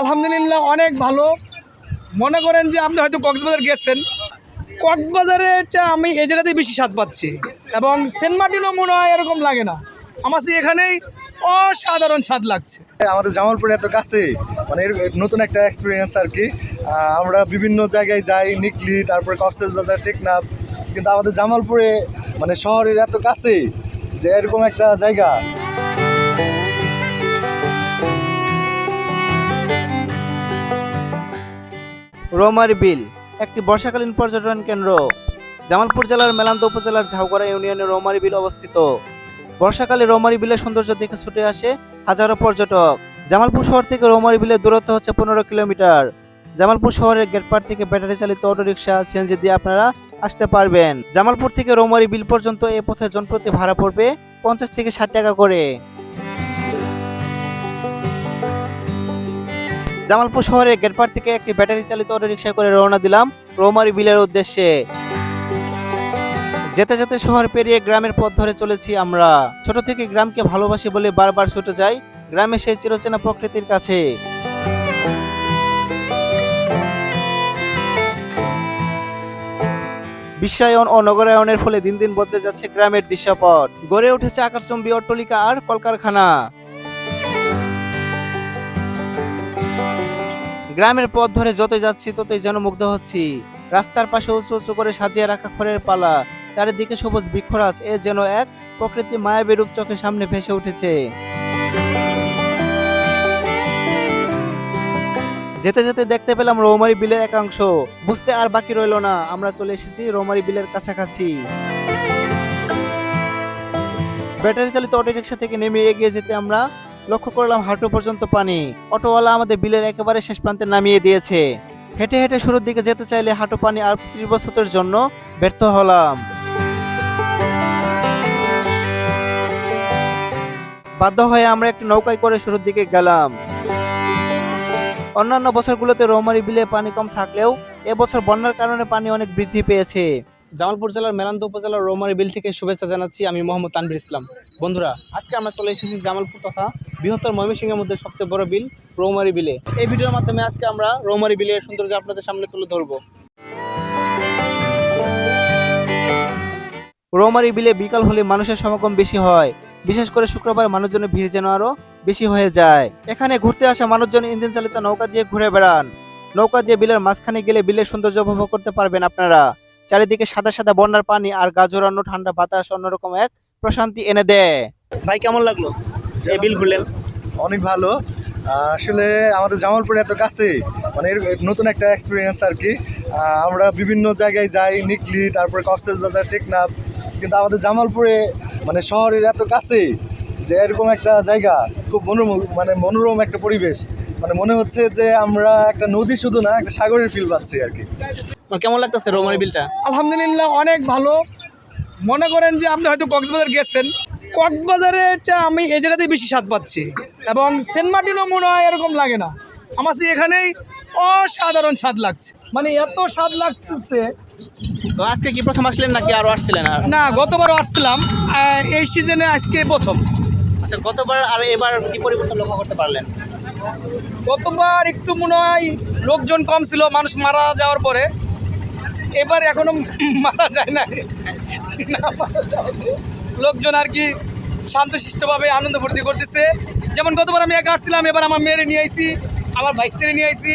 আলহামদুলিল্লাহ, অনেক ভালো। মনে করেন যে আপনি হয়তো কক্সবাজার গেছেন। কক্সবাজারে আমি এই জায়গাতেই বেশি স্বাদ পাচ্ছি। এবং সেন্ট মার্টিনও মনে হয় এরকম লাগে না। আমার এখানেই অসাধারণ স্বাদ লাগছে। আমাদের জামালপুরে এত কাছে মানে নতুন একটা এক্সপিরিয়েন্স আর কি। আমরা বিভিন্ন জায়গায় যাই, নিকলি, তারপরে কক্সেস বাজার টেকনাফ। কিন্তু আমাদের জামালপুরে মানে শহরের এত কাছে যে এরকম একটা জায়গা। রোমারি বিল, একটি বর্ষাকালীন পর্যটন কেন্দ্র। জামালপুর জেলার মেলান্দ উপজেলার ঝাউগড়া ইউনিয়নের রোমারি বিল অবস্থিত। বর্ষাকালে রোমারি বিলের সৌন্দর্য দেখে ছুটে আসে হাজারো পর্যটক। জামালপুর শহর থেকে রোমারি বিলের দূরত্ব হচ্ছে পনেরো কিলোমিটার। জামালপুর শহরের গেটপার থেকে ব্যাটারি চালিত অটোরিকশা, সিএনজি দিয়ে আপনারা আসতে পারবেন। জামালপুর থেকে রোমারি বিল পর্যন্ত এ পথে জনপ্রতি ভাড়া পড়বে পঞ্চাশ থেকে ষাট টাকা করে। জামালপুর শহরের গেটপার থেকে একটি ব্যাটারি চালিত অটো অটোরিকশা করে রওনা দিলাম রোমারি বিলের উদ্দেশ্যে। যেতে যেতে শহর পেরিয়ে গ্রামের পথ ধরে চলেছি আমরা। ছোট থেকে গ্রামকে ভালোবাসি বলে বারবার ছুটে যাই গ্রামে সেই চিরচেনা প্রকৃতির কাছে। বিশ্বায়ন ও নগরায়নের ফলে দিন দিন বদলে যাচ্ছে গ্রামের দৃশ্যপট। গড়ে উঠেছে আকাশচম্বী অট্টলিকা আর কলকারখানা। গ্রামের পথ ধরে যতই যাচ্ছি, ততই যেন মুগ্ধ হচ্ছি। রাস্তার পাশে উঁচু উঁচু করে সাজিয়ে রাখা খড়ের পালা, চারিদিকে সবুজ বৃক্ষরাজ, এ যেন এক প্রকৃতি মায়াবী রূপ চোখের সামনে ভেসে উঠেছে। যেতে যেতে দেখতে পেলাম রৌমারি বিলের একাংশ। বুঝতে আর বাকি রইল না, আমরা চলে এসেছি রৌমারি বিলের কাছাকাছি। ব্যাটারি চালিত অটোরিকশা থেকে নেমে এগিয়ে যেতে আমরা লক্ষ্য করলাম হাঁটু পর্যন্ত পানি। অটোওয়ালা আমাদের বিলের একেবারে শেষ প্রান্তে নামিয়ে দিয়েছে। হেঁটে হেঁটে শুরুর দিকে যেতে চাইলে হাঁটু পানি আর তীব্র স্রোতের জন্য ব্যর্থ হলাম। বাধ্য হয়ে আমরা একটি নৌকায় করে শুরুর দিকে গেলাম। অন্যান্য বছরগুলোতে রৌমারি বিলে পানি কম থাকলেও এবছর বন্যার কারণে পানি অনেক বৃদ্ধি পেয়েছে। জামালপুর জেলার মেলান্দ উপজেলার রোমারি বিল থেকে শুভেচ্ছা জানাচ্ছি আমি মোহাম্মদ তানভীর ইসলাম। বন্ধুরা, আজকে আমরা চলে এসেছি জামালপুর তথা বৃহত্তর ময়মনসিংহের মধ্যে সবচেয়ে বড় বিল, রৌমারি বিলে। এই ভিডিওর মাধ্যমে আজকে আমরা রৌমারি বিলের সৌন্দর্য আপনাদের সামনে তুলে ধরবো। রৌমারি বিলে বিকাল হলে মানুষের সমাগম বেশি হয়। বিশেষ করে শুক্রবার মানুষজনের ভিড় যেন আরও বেশি হয়ে যায়। এখানে ঘুরতে আসা মানুষজন ইঞ্জিন চালিত নৌকা দিয়ে ঘুরে বেড়ান। নৌকা দিয়ে বিলের মাঝখানে গেলে বিলের সৌন্দর্য উপভোগ করতে পারবেন আপনারা। চারিদিকে সাদা সাদা বন্যার পানি আর গাজরানো ঠান্ডা বাতাস অন্যরকম এক প্রশান্তি এনে দেয়। ভাই কেমন লাগল? এই বিল ঘুরলেন? অনেক ভালো। আসলে আমাদের জামালপুর এত কাছে মানে নতুন একটা এক্সপিরিয়েন্স আর কি। আমরা বিভিন্ন জায়গায় যাই নিকলি তারপরে কক্সেস বাজার টেকনাফ। কিন্তু আমাদের জামালপুরে মানে শহরের এত কাছে যে এরকম একটা জায়গা খুব মনোরম মানে মনোরম একটা পরিবেশ। মানে মনে হচ্ছে যে আমরা একটা নদী শুধু না একটা সাগরের ফিল পাচ্ছি আর কি। কেমন লাগতেছে রৌমারি বিলটা? আলহামদুলিল্লাহ অনেক ভালো। মনে করেন যে আপনি হয়তো কক্সবাজার গেছেন। কক্সবাজারে আমি এই জায়গাতেই বেশি স্বাদ পাচ্ছি। এবং সেন্ট মার্টিনও মনে হয় এরকম লাগে না। আমার এখানেই অসাধারণ স্বাদ লাগছে। মানে এত স্বাদ লাগতেছে। তো আজকে কি প্রথম আসলেন নাকি আরও আসছিলেন আর? না গতবারও আসছিলাম। এই সিজনে আজকে প্রথম। আচ্ছা গতবার আর এবার কি পরিবর্তন লক্ষ্য করতে পারলেন? গতবার একটু মনে হয় লোকজন কম ছিল মানুষ মারা যাওয়ার পরে। এবার এখনও মারা যায় না। লোকজন আর কি শান্তশিষ্টভাবে আনন্দ ফুর্তি করতেছে। যেমন গতবার আমি একা আসছিলাম, এবার আমার মেয়েরে নিয়ে আইছি, আমার ভাইস্তিরে নিয়ে আইছি।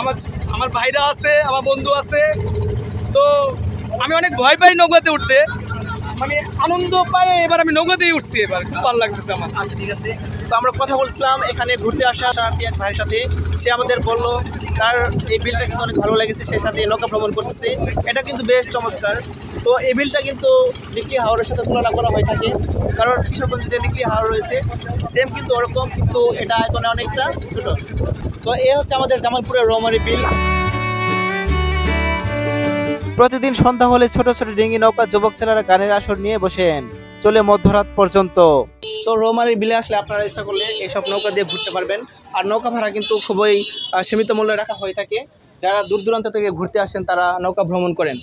আমার আমার ভাইরা আছে, আমার বন্ধু আছে। তো আমি অনেক ভয় পাই নৌকাতে উঠতে। মানে আনন্দ পাই এবার আমি নৌকাতেই উঠছি এবার। খুব ভালো লাগতেছে আমার। আচ্ছা ঠিক আছে। তো আমরা কথা বলছিলাম, এখানে ঘুরতে আসা সারথী এক ভাইয়ের সাথে। সে আমাদের বলল, তার এই বিলটা কিন্তু অনেক ভালো লেগেছে সেই সাথে নৌকা ভ্রমণ করতেছে। এটা কিন্তু বেশ চমৎকার। তো এই বিলটা কিন্তু নিকলি হাওড়ের সাথে তুলনা করা হয়ে থাকে, কারণ কিশোরগঞ্জে যে নিকলি হাওড় রয়েছে সেম কিন্তু ওরকম, কিন্তু এটা আয়তনে অনেকটা ছোট। তো এ হচ্ছে আমাদের জামালপুরের রোমারি বিল। প্রতিদিন সন্ধ্যা হলে ছোট ছোট ডিঙ্গি নৌকা যুবক ছেলেরা গানের আসর নিয়ে বসেন। চলে মধ্যরাত পর্যন্ত। তো রৌমারির বিলে আসলে আপনারা ইচ্ছা করলে এইসব নৌকা দিয়ে ঘুরতে পারবেন। আর নৌকা ভাড়া কিন্তু খুবই আহ, সীমিত মূল্যে রাখা হয়ে থাকে। যারা দূর দূরান্ত থেকে ঘুরতে আসেন তারা নৌকা ভ্রমণ করেন।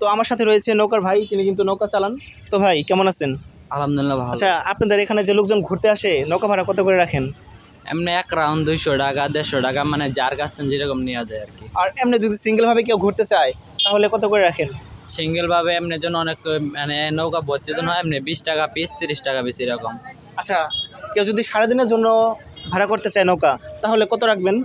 তো আমার সাথে রয়েছে নৌকার ভাই তিনি কিন্তু নৌকা চালান। তো ভাই কেমন আছেন? আলহামদুলিল্লাহ ভালো। আচ্ছা আপনাদের এখানে যে লোকজন ঘুরতে আসে নৌকা ভাড়া কত করে রাখেন? এমনি এক রাউন্ড দুইশো টাকা দেড়শো টাকা মানে যার কাছ যেরকম নেওয়া যায় আর কি। আর এমনি যদি সিঙ্গেল ভাবে কেউ ঘুরতে চায় তাহলে কত করে রাখেন? সিঙ্গেল ভাবে এমনি জন্য অনেক মানে নৌকা ভর্তি জন্য এমনি বিশ টাকা পিস তিরিশ টাকা পিস এরকম। আচ্ছা কেউ যদি সারাদিনের জন্য ভাড়া করতে চায় নৌকা তাহলে কত রাখবেন?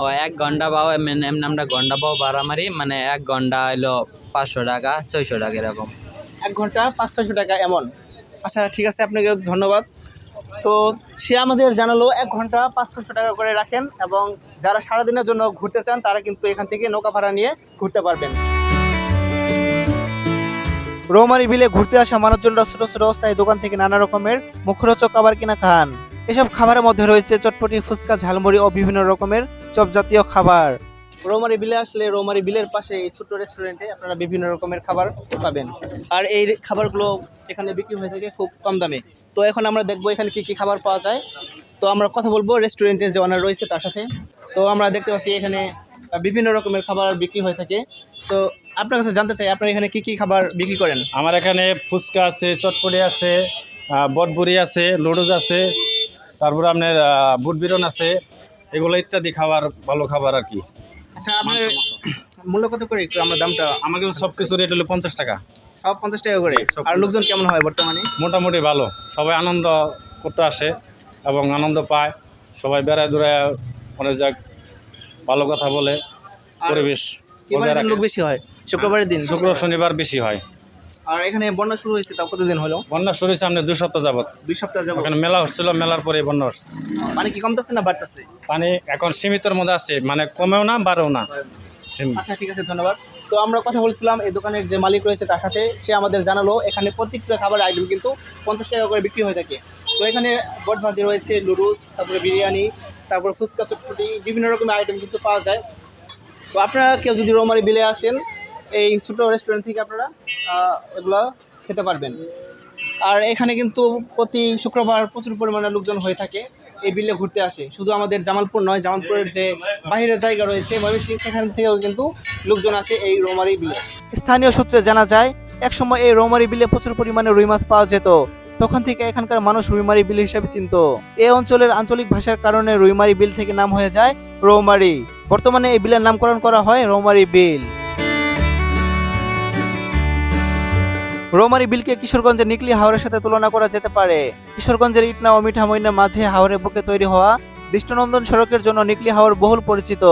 ও এক ঘণ্টা পাও এমনি এমনি আমরা ঘণ্টা পাও ভাড়া মারি মানে এক ঘণ্টা এলো পাঁচশো টাকা ছয়শো টাকা এরকম। এক ঘণ্টা পাঁচ ছয়শো টাকা এমন। আচ্ছা ঠিক আছে আপনাকে ধন্যবাদ। তো সে আমাদের জানালো এক ঘণ্টা পাঁচ ছশো টাকা করে রাখেন এবং যারা সারাদিনের জন্য ঘুরতে চান তারা কিন্তু এখান থেকে নৌকা ভাড়া নিয়ে ঘুরতে পারবেন। রৌমারি বিলে ঘুরতে আসা মানুষজনরা ছোট ছোট অস্থায়ী দোকান থেকে নানা রকমের মুখরোচক খাবার কিনা খান। এসব খাবারের মধ্যে রয়েছে চটপটি, ফুচকা, ঝালমুড়ি ও বিভিন্ন রকমের চপ জাতীয় খাবার। রৌমারি বিলে আসলে রৌমারি বিলের পাশে এই ছোট্ট রেস্টুরেন্টে আপনারা বিভিন্ন রকমের খাবার পাবেন। আর এই খাবারগুলো এখানে বিক্রি হয়ে থাকে খুব কম দামে। তো এখন আমরা দেখব এখানে কি কি খাবার পাওয়া যায়। তো আমরা কথা বলব রেস্টুরেন্টের যে ওনার রয়েছে তার সাথে। তো আমরা দেখতে পাচ্ছি এখানে বিভিন্ন রকমের খাবার বিক্রি হয়ে থাকে। তো আপনার কাছে জানতে চাই আপনারা এখানে কি কি খাবার বিক্রি করেন? আমার এখানে ফুচকা আছে চটপটি আছে আহ, বটবুড়ি আছে লুডুস আছে তারপরে আপনার বুট বিরন আছে এগুলো ইত্যাদি খাবার ভালো খাবার আর কি। আচ্ছা আপনার মূল্য কত করে একটু আমার দামটা আমাকে সব কিছু রেট হলো পঞ্চাশ টাকা। সব পঞ্চাশ টাকা করে। আর লোকজন কেমন হয় বর্তমানে? মোটামুটি ভালো। সবাই আনন্দ করতে আসে এবং আনন্দ পায়। সবাই বেড়ায় দূরায় অনেক যাক ভালো কথা বলে পরিবেশ। লোক বেশি হয় শুক্রবারের দিন শুক্র শনিবার বেশি হয়। আর এখানে বন্যা শুরু হয়েছে তাও কতদিন হলো? বন্যা শুরু হয়েছে আপনার দু সপ্তাহ যাবত দুই সপ্তাহ যাব ওখানে মেলা হচ্ছিল মেলার পরে বন্যা হচ্ছে। পানি কি কমতেছে না বাড়তেছে? পানি এখন সীমিতর মধ্যে আছে মানে কমেও না বাড়েও না। আচ্ছা ঠিক আছে ধন্যবাদ। তো আমরা কথা বলছিলাম এই দোকানের যে মালিক রয়েছে তার সাথে সে আমাদের জানালো এখানে প্রত্যেকটা খাবার আইটেম কিন্তু পঞ্চাশ টাকা করে বিক্রি হয়ে থাকে। তো এখানে বট ভাজি রয়েছে লুডুস তারপরে বিরিয়ানি তারপর ফুচকা চটপটি বিভিন্ন রকমের আইটেম কিন্তু পাওয়া যায়। তো আপনারা কেউ যদি রোমারি বিলে আসেন, এই ছোটো রেস্টুরেন্ট থেকে আপনারা এগুলো খেতে পারবেন। আর এখানে কিন্তু প্রতি শুক্রবার প্রচুর পরিমাণে লোকজন হয়ে থাকে, এই বিলে ঘুরতে আসে। শুধু আমাদের জামালপুর নয়, জামালপুরের যে বাহিরের জায়গা রয়েছে, ময়মনসিংহ, সেখান থেকেও কিন্তু লোকজন আসে এই রোমারি বিলে। স্থানীয় সূত্রে জানা যায়, একসময় এই রৌমারি বিলে প্রচুর পরিমাণে রুই মাছ পাওয়া যেত। তখন থেকে এখানকার মানুষ রুইমারি বিল হিসেবে চিনত। এই অঞ্চলের আঞ্চলিক ভাষার কারণে রুইমারি বিল থেকে নাম হয়ে যায় রৌমারি। বর্তমানে এই বিলের নামকরণ করা হয় রৌমারি বিল। রৌমারি বিলকে কিশোরগঞ্জের নিকলি হাওরের সাথে তুলনা করা যেতে পারে। কিশোরগঞ্জের ইটনা ও মিঠামইনের মাঝে হাওরের বুকে তৈরি হওয়া দৃষ্টিনন্দন সড়কের জন্য নিকলি হাওর বহুল পরিচিত।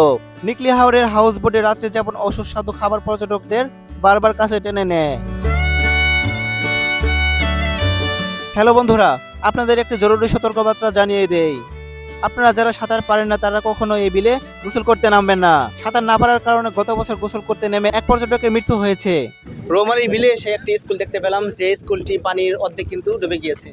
নিকলি হাওরের হাউস বোটে রাত্রে যাপন ও সুস্বাদু খাবার পর্যটকদের বারবার কাছে টেনে নেয়। হ্যালো বন্ধুরা, আপনাদের একটি জরুরি সতর্কবার্তা জানিয়ে দেই। আপনারা যারা সাঁতার পারেন না, তারা কখনো এই বিলে গোসল করতে নামবেন না। সাঁতার না পারার কারণে গত বছর গোসল করতে নেমে এক পর্যটকের মৃত্যু হয়েছে। রোমারি বিলে এসে একটি স্কুল দেখতে পেলাম, যে স্কুলটি পানির অর্ধেক কিন্তু ডুবে গিয়েছে।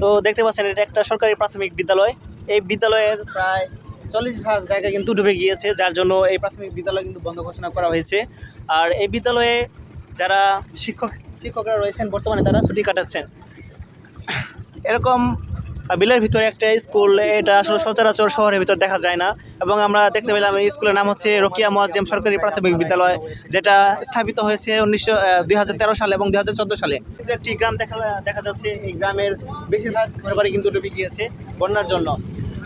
তো দেখতে পাচ্ছেন, এটা একটা সরকারি প্রাথমিক বিদ্যালয়। এই বিদ্যালয়ের প্রায় চল্লিশ ভাগ জায়গা কিন্তু ডুবে গিয়েছে, যার জন্য এই প্রাথমিক বিদ্যালয় কিন্তু বন্ধ ঘোষণা করা হয়েছে। আর এই বিদ্যালয়ে যারা শিক্ষক, শিক্ষকরা রয়েছেন, বর্তমানে তারা ছুটি কাটাচ্ছেন। এরকম বিলের ভিতরে একটা স্কুল, এটা আসলে সচরাচর শহরের ভিতর দেখা যায় না। এবং আমরা দেখতে পেলাম এই স্কুলের নাম হচ্ছে রোকিয়া মোয়াজ্জেম সরকারি প্রাথমিক বিদ্যালয়, যেটা স্থাপিত হয়েছে উনিশশো দুই সালে এবং দুই হাজার চোদ্দ সালে। একটি গ্রাম দেখা দেখা যাচ্ছে, এই গ্রামের বেশিরভাগ ঘরবাড়ি কিন্তু ডুবে গিয়েছে বন্যার জন্য।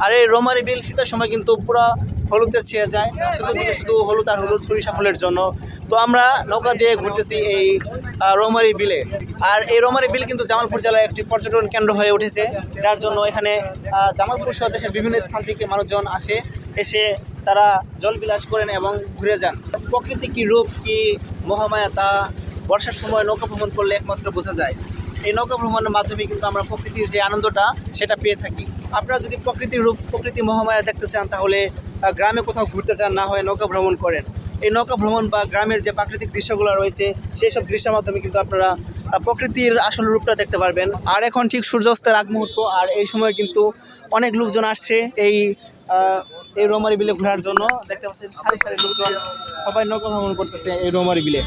আর এই রোমারি বিল শীতের সময় কিন্তু পুরো হলুদে ছেয়ে যায় চতুর্দিকে শুধু হলুদ আর হলুদ সরিষা ফুলের জন্য। তো আমরা নৌকা দিয়ে ঘুরতেছি এই রৌমারি বিলে। আর এই রৌমারি বিল কিন্তু জামালপুর জেলায় একটি পর্যটন কেন্দ্র হয়ে উঠেছে, যার জন্য এখানে জামালপুর সহ দেশের বিভিন্ন স্থান থেকে মানুষজন আসে, এসে তারা জলবিলাস করেন এবং ঘুরে যান। প্রকৃতি কি রূপ, কি মহামায়া তা বর্ষার সময় নৌকা ভ্রমণ করলে একমাত্র বোঝা যায়। এই নৌকা ভ্রমণের মাধ্যমে কিন্তু আমরা প্রকৃতির যে আনন্দটা, সেটা পেয়ে থাকি। আপনারা যদি প্রকৃতির রূপ, প্রকৃতি মহামায়া দেখতে চান, তাহলে গ্রামে কোথাও ঘুরতে চান, না হয় নৌকা ভ্রমণ করেন, এই নৌকা ভ্রমণ বা গ্রামের যে প্রাকৃতিক দৃশ্যগুলো রয়েছে সেই সব দৃশ্যের মাধ্যমে কিন্তু আপনারা প্রকৃতির আসল রূপটা দেখতে পারবেন। আর এখন ঠিক সূর্যাস্তের আগ মুহূর্ত, আর এই সময় কিন্তু অনেক লোকজন আসছে এই এই রোমারি বিলে ঘোরার জন্য। দেখতে পাচ্ছেন, সারি সারি লোকজন সবাই নৌকা ভ্রমণ করতেছে এই রোমারি বিলে।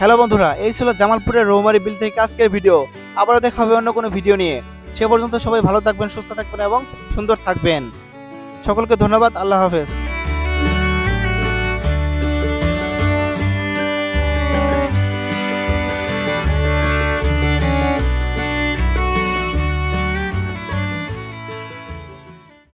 হ্যালো বন্ধুরা, এই ছিল জামালপুরের রৌমারি বিল থেকে আজকের ভিডিও। আবারও দেখা হবে অন্য কোনো ভিডিও নিয়ে। সে পর্যন্ত সবাই ভালো থাকবেন সুস্থ থাকবেন এবং সুন্দর থাকবেন। সকলকে ধন্যবাদ আল্লাহ হাফেজ।